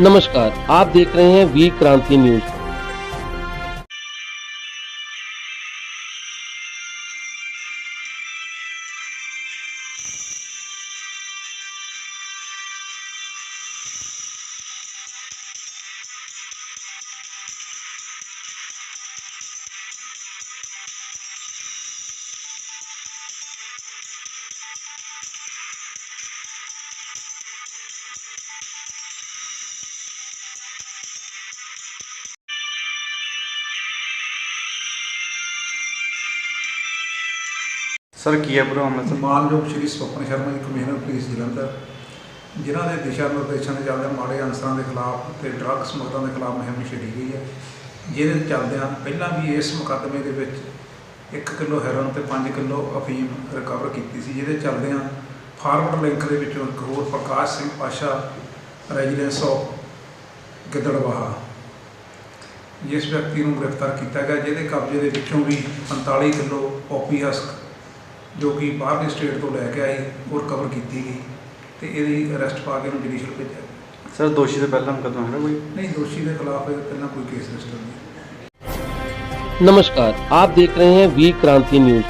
नमस्कार आप देख रहे हैं वी क्रांति न्यूज़। ਸਰ, ਕੀ ਹੈ ਪੂਰਾ ਮਾਮਲਾ ਸਰ ਮਾਨਯੋਗ ਸ਼੍ਰੀ ਸਵਪਨ ਸ਼ਰਮਾ ਜੀ, ਕਮਿਸ਼ਨਰ ਪੁਲਿਸ ਜਲੰਧਰ। ਜਿਨ੍ਹਾਂ ਦੇ ਦਿਸ਼ਾ ਨਿਰਦੇਸ਼ਾਂ ਦੇ ਚੱਲਦਿਆਂ ਮਾੜੇ ਅਨਸਰਾਂ ਦੇ ਖਿਲਾਫ ਤੇ ਡਰੱਗ ਸਮਗਲਰਾਂ ਦੇ ਖਿਲਾਫ ਮੁਹਿੰਮ ਛੇੜੀ ਗਈ ਹੈ। ਜਿਹਦੇ ਚੱਲਦਿਆਂ ਪਹਿਲਾਂ ਵੀ ਇਸ ਮੁਕੱਦਮੇ ਦੇ ਵਿੱਚ 1 ਕਿਲੋ ਹੈਰੋਨ ਤੇ 5 ਕਿਲੋ ਅਫੀਮ ਰਿਕਵਰ ਕੀਤੀ ਸੀ। ਜਿਹਦੇ ਚੱਲਦਿਆਂ ਫਾਰਵਰਡ ਲਿੰਕ ਦੇ ਵਿੱਚੋਂ ਇੱਕ ਹੋਰ ਪ੍ਰਕਾਸ਼ ਸਿੰਘ ਪਾਸ਼ਾ ਰੈਜ਼ੀਡੈਂਸ ਆਫ ਗਿੱਦੜਵਾਹਾ, ਜਿਸ ਵਿਅਕਤੀ ਨੂੰ ਗ੍ਰਿਫਤਾਰ ਕੀਤਾ ਗਿਆ, ਜਿਹਦੇ ਕਬਜ਼ੇ ਦੇ ਵਿੱਚੋਂ ਵੀ 45 ਕਿਲੋ ਪੋਪੀ ਹਸਕ ਜੋ ਕਿ ਬਾਹਰਲੀ ਸਟੇਟ ਤੋਂ ਲੈ ਕੇ ਆਈ ਉਹ ਰਿਕਵਰ ਕੀਤੀ ਗਈ ਤੇ ਇਹਦੀ ਅਰੈਸਟ ਪਾ ਕੇ ਉਹਨੂੰ ਜੁਡੀਸ਼ੀਅਲ ਭੇਜਿਆ ਗਿਆ। ਸਰ ਦੋਸ਼ੀ ਦੇ ਪਹਿਲਾਂ ਮੁਕੱਦਮਾ ਹੈ ਕੋਈ ਨਹੀਂ ਦੋਸ਼ੀ ਦੇ ਖਿਲਾਫ ਇਹਦੇ ਪਹਿਲਾਂ ਕੋਈ ਕੇਸ ਰਜਿਸਟਰ ਨਹੀਂ नमस्कार आप देख रहे हैं वीर क्रांति न्यूज